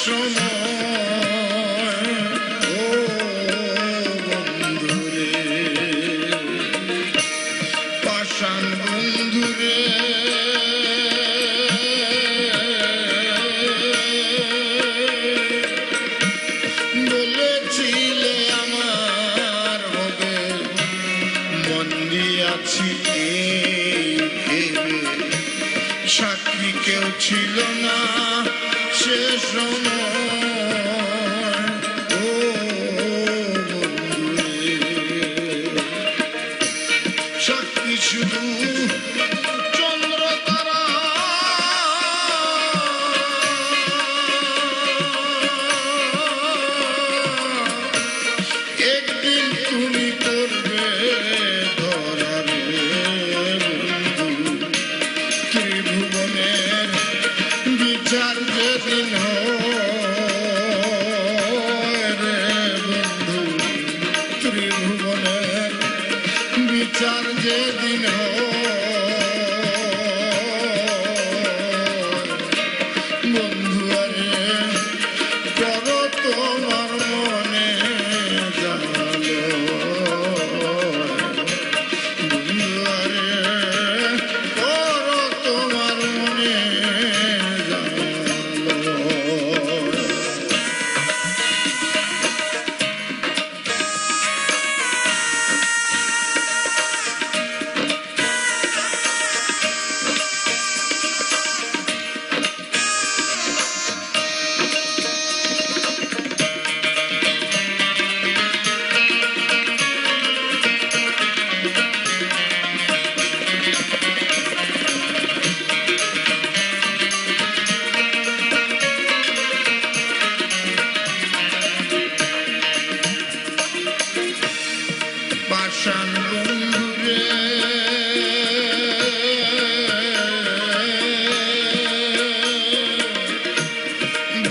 সময় ও বন্ধুরে পাশান বলেছিলে আমার হবে মন You.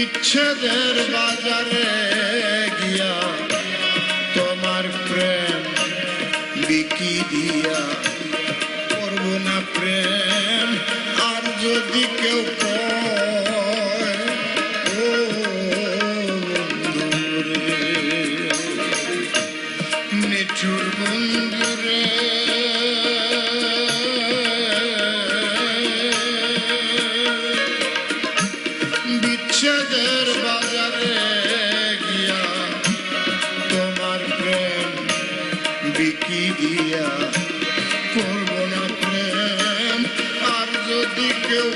বিচ্ছেদের বাজারে গিয়া তোমার প্রেম বিকি দিয়া করব না প্রেম। আর যদি কেউ কি দিয়া করব না প্রেম। আর যদি কেউ